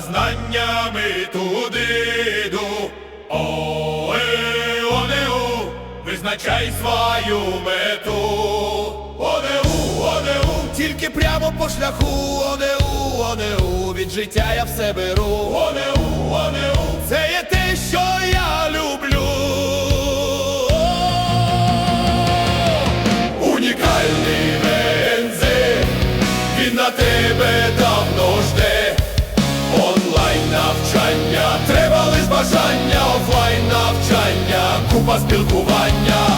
знаннями туди йду. Оe, онеу, визначай свою мету. Онеу, онеу, Тільки прямо по шляху, онеу, онеу, від життя я все беру. онеу, онеу. Це є те, що я люблю. Унікальний бензин, він на тебе давно жде. Спілкування.